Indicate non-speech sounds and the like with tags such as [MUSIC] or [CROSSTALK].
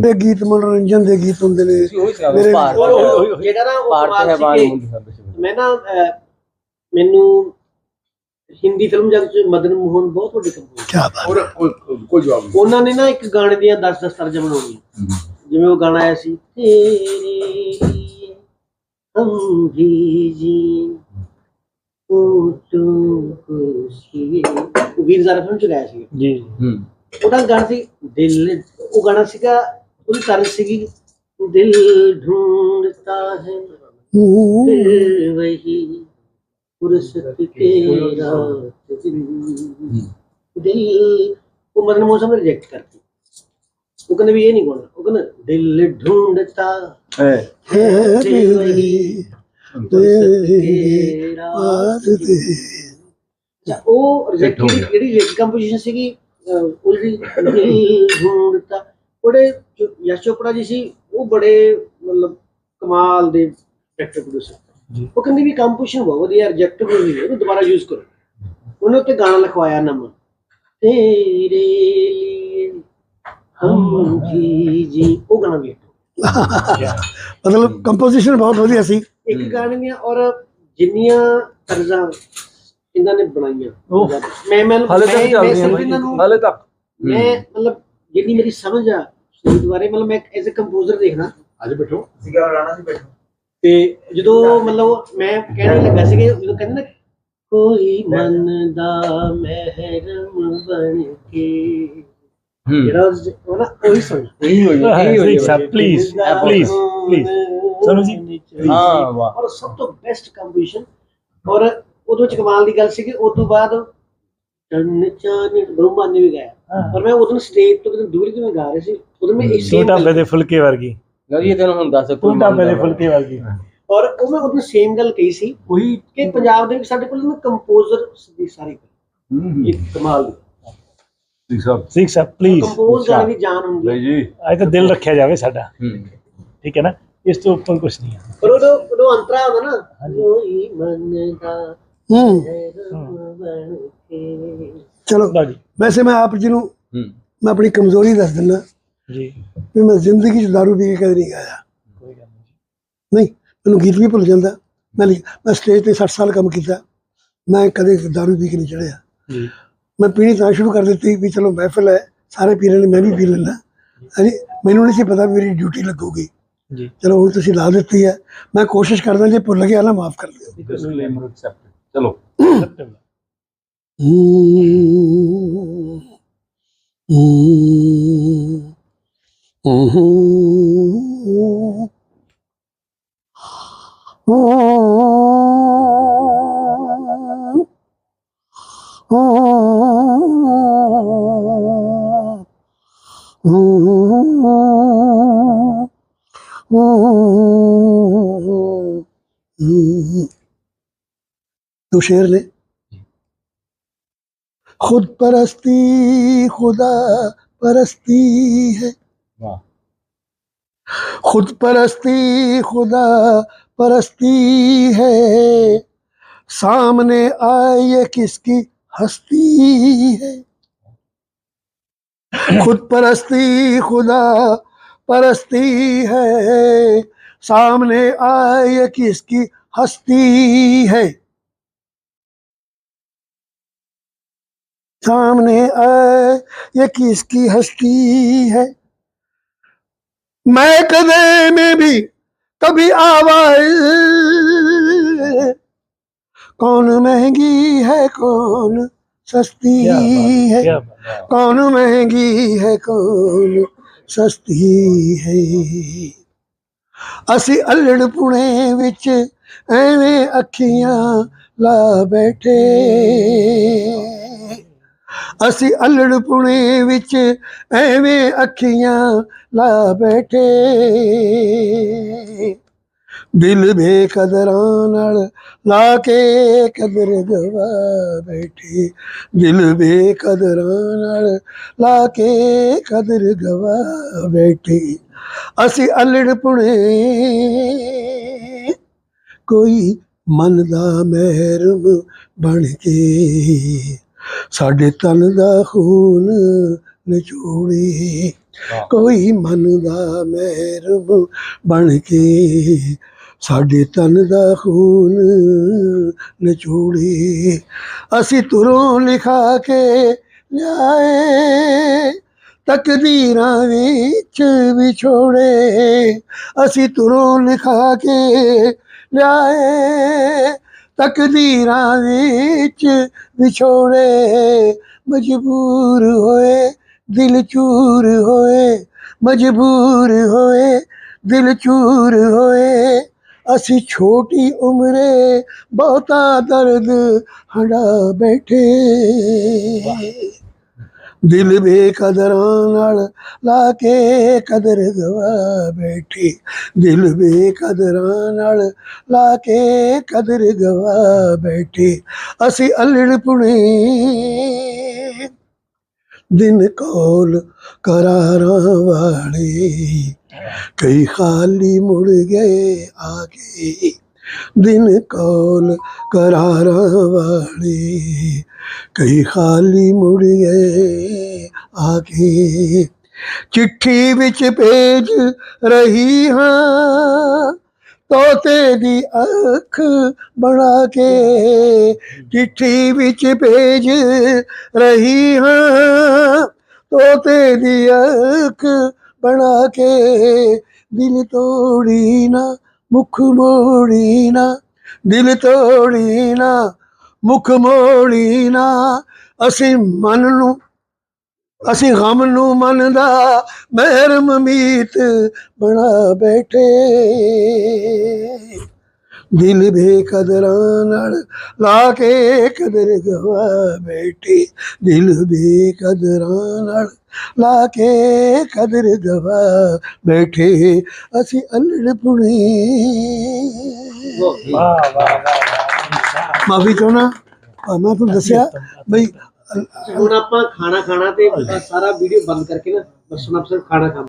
ਦੇ ਗੀਤ ਮਨੋਰੰਜਨ ਦੇ ਗੀਤ ਹੁੰਦੇ ਨੇ। ਮੇਰੇ ਜਿਹੜਾ ਨਾ ਉਹ ਪਾਰਟ ਹੈ ਮੈਂ ਨਾ ਮੈਨੂੰ ਹਿੰਦੀ ਫਿਲਮ ਜਗਤ ਚ ਮਦਨ ਮੋਹਨ ਬਹੁਤ ਵੱਡੇ ਕੰਪੋਜ਼ਰ ਔਰ ਕੋਈ ਜਵਾਬ ਨਹੀਂ। ਉਹਨਾਂ ਨੇ ਨਾ ਇੱਕ ਗਾਣੇ ਦੀਆਂ 10-10 ਤਰਜਮੇ ਬਣਾਉਣੀਆਂ। ਜਿਵੇਂ ਉਹ ਗਾਣਾ ਆਇਆ ਸੀ ਤੇਰੀ ਜੀ ਉਹ ਤੂੰ ਖੁਸ਼ੀ। ਵੀਰ ਜ਼ਰਫਨ ਚ ਗਾਇਆ ਸੀ। ਜੀ ਹੂੰ। ਉਹਦਾ ਗਾਣਾ ਸੀ ਦਿਲ ਉਹ ਗਾਣਾ ਸੀਗਾ ਉਹਦੀ ਕਰਨ ਸੀਗੀ। ਦਿਲ ਢੂੰਡਤਾ ਹੈ। ਵਹੀ ਫੁਰਸਤ ਕੇ ਦਿਲ ਉਹ ਮਰਨ ਮੌਸਮ ਰਿਜੈਕਟ ਕਰਤੀ ਉਹ ਕਹਿੰਦੇ ਵੀ ਇਹ ਨਹੀਂ ਗਾਉਣਾ। ਉਹ ਕਹਿੰਦਾ ਦਿਲ ਢੂੰਡਤਾ ਹੈ। ਵਹੀ ਫੁਰਸਤ ਉਹ ਰਿਜੈਕਟ ਜਿਹੜੀ ਕੰਪੋਜੀਸ਼ਨ ਸੀਗੀ ਉਹ ਜਿਹੜੀ ਢੂੰਡਤਾ ਉਹਦੇ ਜੋ ਯਸ਼ ਚੋਪੜਾ ਜੀ ਸੀ ਉਹ ਬੜੇ ਮਤਲਬ ਕਮਾਲ ਦੇ ਡਾਇਰੈਕਟਰ ਪ੍ਰੋਡਿਊਸਰ। ਉਹ ਕਹਿੰਦੇ ਵੀ ਕੰਪੋਜੀਸ਼ਨ ਬਹੁਤ ਵਧੀਆ ਰਿਜੈਕਟ ਹੋ ਗਈ ਉਹਨੂੰ ਦੁਬਾਰਾ ਯੂਜ਼ ਕਰੋ। ਉਹਨੇ ਉੱਤੇ ਗਾਣਾ ਲਿਖਵਾਇਆ ਨਵਾਂ। ਤੇਰੇ ਲਈ ਹਮ ਜੀ ਜੀ ਉਹ ਗਾਣਾ ਵੀ [LAUGHS] ਮਤਲਬ ਕੰਪੋਜੀਸ਼ਨ ਬਹੁਤ ਵਧੀਆ ਸੀ। ਇੱਕ ਗਾਣੇ ਦੀਆਂ ਔਰ ਜਿੰਨੀਆਂ ਤਰਜ਼ਾਂ ਇਹਨਾਂ ਨੇ ਬਣਾਈਆਂ। ਮੈਂ ਮੈਂ ਤੱਕ ਚੱਲਦੀਆਂ ਇਹਨਾਂ ਹਾਲੇ ਤੱਕ। ਮੈਂ ਮਤਲਬ ਜਿੰਨੀ ਮੇਰੀ ਸਮਝ ਆ ਸੰਗੀਤ ਬਾਰੇ ਮਤਲਬ ਮੈਂ ਐਜ਼ ਅ ਕੰਪੋਜ਼ਰ ਦੇਖਦਾ। ਅੱਜ ਬੈਠੋ। ਸੀਗਾ ਰਾਣਾ ਜੀ ਬੈਠੋ। ਤੇ ਜਦੋਂ ਮਤਲਬ ਮੈਂ ਕਹਿਣ ਲੱਗਾ ਸੀ ਕਿ ਜਦੋਂ ਕਹਿੰਦੇ ਨਾ ਕੋਈ ਮਨ ਦਾ ਮਹਿਰਮ ਬਣ ਕੇ ਜਿਹੜਾ ਉਹ ਨਾ ਉਹੀ ਸੁਣ। ਨਹੀਂ ਹੋਈ sir please please please Sonu ji ਹਾਂ ਵਾਹ। ਔਰ ਸਭ ਤੋਂ ਬੈਸਟ ਕੰਪੋਜੀਸ਼ਨ ਔਰ ਉਦੋਂ ਚ ਕਮਾਲ ਦੀ ਗੱਲ ਸੀ ਕਿ ਬਾਅਦ ਚੰਨ ਨੇ ਵੀ ਗਾਇਆ। ਔਰ ਮੈਂ ਉਦੋਂ ਸਟੇਜ ਤੋਂ ਕਿਤੇ ਦੂਰ ਕਿਵੇਂ ਗਾ ਰਿਹਾ ਸੀ ਉਦੋਂ ਮੈਂ ਇਸ ਤੂੰ ਢਾਬੇ ਦੇ ਫੁਲਕੇ ਵਰਗੀ। ਲਓ ਜੀ ਤੈਨੂੰ ਹੁਣ ਦੱਸ ਤੂੰ ਢਾਬੇ ਦੇ ਫੁਲਕੇ ਵਰਗੀ। ਔਰ ਉਹ ਮੈਂ ਉਦੋਂ ਸੇਮ ਗੱਲ ਕਹੀ ਸੀ ਉਹੀ ਕਿ ਪੰਜਾਬ ਦੇ ਵਿੱਚ ਸਾਡੇ ਕੋਲ ਨਾ ਕੰਪੋਜ਼ਰ ਦੀ ਸਾਰੀ ਇੱਕ ਕਮਾਲ ਦੀ। ਸਿੱਖ ਸਾਹਿਬ। ਪਲੀਜ਼ ਕੰਪੋਜ਼ ਗਾਣੇ ਦੀ ਜਾਨ ਹੁੰਦੀ ਹੈ। जी ਅੱਜ ਤਾਂ ਦਿਲ ਰੱਖਿਆ ਜਾਵੇ ਸਾਡਾ। ਹੂੰ। ਠੀਕ ਹੈ ਨਾ? ਇਸ ਤੋਂ ਉੱਪਰ ਕੁਝ ਨਹੀਂ ਹੈ। ਪਰ ਉਦੋਂ ਉਦੋਂ ਅੰਤਰਾ ਹੁੰਦਾ ਨਾ ਕੋਈ ਮਨ ਦਾ ਹੂੰ। ਚਲੋ ਜੀ। ਵੈਸੇ ਮੈਂ ਆਪ ਜੀ ਨੂੰ ਮੈਂ ਆਪਣੀ ਕਮਜ਼ੋਰੀ ਦੱਸ ਦਿੰਦਾ। ਜੀ। ਵੀ ਮੈਂ ਜ਼ਿੰਦਗੀ 'ਚ ਦਾਰੂ ਪੀ ਕੇ ਕਦੇ ਨਹੀਂ ਗਾਇਆ ਕੋਈ ਗੱਲ ਨਹੀਂ ਨਹੀਂ ਮੈਨੂੰ ਗੀਤ ਵੀ ਭੁੱਲ ਜਾਂਦਾ। ਮੈਂ ਮੈਂ ਸਟੇਜ ਤੇ 60 ਸਾਲ ਕੰਮ ਕੀਤਾ। ਮੈਂ ਕਦੇ ਦਾਰੂ ਪੀ ਕੇ ਨਹੀਂ ਚੜਿਆ ਜੀ। ਮੈਂ ਪੀਣੀ ਤਾਂ ਸ਼ੁਰੂ ਕਰ ਦਿੱਤੀ ਵੀ ਚਲੋ ਮਹਿਫਲ ਹੈ ਸਾਰੇ ਪੀ ਰਹੇ ਨੇ ਮੈਂ ਵੀ ਪੀ ਲੈਂਦਾ। ਹਾਂਜੀ ਮੈਨੂੰ ਨਹੀਂ ਸੀ ਪਤਾ ਵੀ ਮੇਰੀ ਡਿਊਟੀ ਲੱਗੂਗੀ। ਜੀ। ਚਲੋ ਹੁਣ ਤੁਸੀਂ ਲਾ ਦਿੱਤੀ ਹੈ। ਮੈਂ ਕੋਸ਼ਿਸ਼ ਕਰਦਾ ਜੇ ਭੁੱਲ ਗਿਆ ਨਾ ਮਾਫ ਕਰ ਦਿਓ। चलो ബഷീറിന് خود پرستی خدا پرستی ہے۔ خود پرستی خدا پرستی ہے۔ سامنے آئے کس کی ہستی ہے؟ خود پرستی خدا پرستی ہے۔ سامنے آئے کس کی ہستی ہے؟ سامنے آئے یہ کس کی ہستی ہے؟ میں کدے میں بھی کبھی آواز۔ کون مہنگی ہے کون سستی ہے کون مہنگی ہے کون سستی ہے؟ اسی الڑ پڑے وچ ایویں اکھیاں لا بیٹھے۔ ਅਸੀਂ ਅਲੜ ਵਿੱਚ ਐਵੇਂ ਅੱਖੀਆਂ ਲਾ ਬੈਠੇ। ਦਿਲ ਬੇਕਦਰਾਂ ਨਾਲ ਲਾ ਕੇ ਕਦਰ ਗਵਾ ਬੈਠੇ। ਦਿਲ ਬੇਕਦਰਾਂ ਨਾਲ ਲਾ ਕੇ ਕਦਰ ਗਵਾ ਬੈਠੇ। ਅਸੀਂ ਅਲੜ ਕੋਈ ਮਨ ਦਾ ਮਹਿਰਮ ਬਣ ਕੇ। ਸਾਡੇ ਤਨ ਦਾ ਖੂਨ ਨਿਚੋੜੇ। ਕੋਈ ਮਨ ਦਾ ਮਹਿਰਮ ਬਣ ਕੇ ਸਾਡੇ ਤਨ ਦਾ ਖੂਨ ਨਿਚੋੜੇ। ਅਸੀਂ ਤੁਰੋਂ ਲਿਖਾ ਕੇ ਲਿਆਏ ਤਕਦੀਰਾਂ ਵਿੱਚ ਵਿਛੋੜੇ। ਅਸੀਂ ਤੁਰੋਂ ਲਿਖਾ ਕੇ ਲਿਆਏ ਤਕਦੀਰਾਂ ਵਿੱਚ ਵਿਛੋੜੇ ਮਜਬੂਰ ਹੋਏ, ਦਿਲ ਚੂਰ ਹੋਏ, ਮਜਬੂਰ ਹੋਏ, ਦਿਲ ਚੂਰ ਹੋਏ। ਅਸੀਂ ਛੋਟੀ ਉਮਰੇ ਬਹੁਤਾ ਦਰਦ ਹੜਾ ਬੈਠੇ। ਦਿਲ ਬੇਕਦਰਾਂ ਨਾਲ ਲਾ ਕੇ ਕਦਰ ਗਵਾ ਬੈਠੀ। ਦਿਲ ਬੇਕਦਰਾਂ ਨਾਲ ਲਾ ਕੇ ਕਦਰ ਗਵਾ ਬੈਠੀ। ਅਸੀਂ ਅਲੜ ਪੁਣੇ ਦਿਨ ਕੋਲ ਕਰਾਰਾਂ ਵਾਲੇ। ਕਈ ਖਾਲੀ ਮੁੜ ਗਏ ਆ ਗਏ ਦਿਨ ਕੌਲ ਕਰਾਰਾਂ ਵਾਲੇ? ਕਈ ਖਾਲੀ ਮੁੜ ਗਏ ਆ ਗਏ ਚਿੱਠੀ ਵਿੱਚ ਭੇਜ ਰਹੀ ਹਾਂ, ਤੋਤੇ ਦੀ ਅੱਖ ਬਣਾ ਕੇ ਚਿੱਠੀ ਵਿੱਚ ਭੇਜ ਰਹੀ ਹਾਂ, ਤੋਤੇ ਦੀ ਅੱਖ ਬਣਾ ਕੇ ਦਿਲ ਤੋੜੀ ਨਾ ਮੁਖ ਮੋੜੀ ਨਾ ਦਿਲ ਤੋੜੀ ਨਾ ਮੁਖ ਮੋੜੀ ਨਾ ਅਸੀਂ ਮਨ ਨੂੰ, ਅਸੀਂ ਗਮ ਨੂੰ ਮਨ ਦਾ ਮਹਿਰਮ ਮੀਤ ਬਣਾ ਬੈਠੇ। ਦਿਲ ਬੇਕਦਰਾਂ ਨਾਲ ਲਾ ਕੇ ਕਦਰ ਗਵਾ ਬੈਠੇ। ਦਿਲ ਬੇਕਦਰਾਂ ਨਾਲ ਲਾ ਕੇ ਕਦਰ ਗਵਾ ਬੈਠੇ। ਅਸੀਂ ਅਲੜ ਪੁਣੇ। ਵਾਹ ਵਾਹ ਵਾਹ ਮਾਫੀ ਚਾਹਣਾ ਮੈਂ ਤੁਹਾਨੂੰ ਦੱਸਿਆ ਬਈ ਹੁਣ ਆਪਾਂ ਖਾਣਾ ਖਾਣਾ ਤੇ ਸਾਰਾ ਵੀਡੀਓ ਬੰਦ ਕਰਕੇ ਨਾ ਬਸ ਹੁਣ ਆਪਾਂ ਸਿਰਫ ਖਾਣਾ ਖਾਣਾ